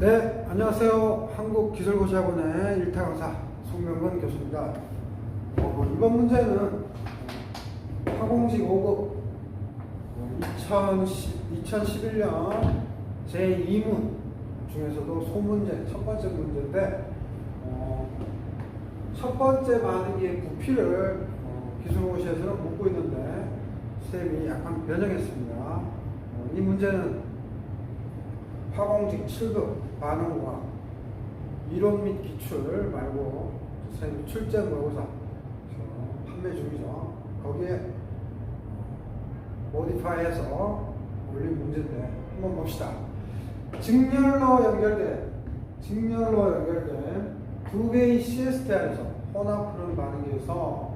네, 안녕하세요. 한국기술고시학원의 일타 강사 송명근 교수입니다. 어, 이번 문제는 화공식 5급 2010, 2011년 제2문 중에서도 소문제 첫 번째 문제인데 어, 첫 번째 반응의 부피를 어, 기술고시에서는 묻고 있는데 쌤이 약간 변형했습니다. 어, 이 문제는 화공직 7급 반응과 이론 및 기출 말고 선생님 출제 모의고사 저 판매 중이죠. 거기에 모디파이해서 올린 문제인데 한번 봅시다. 직렬로 연결된 직렬로 연결된 두 개의 CST 안에서 혼합 흐름 반응에서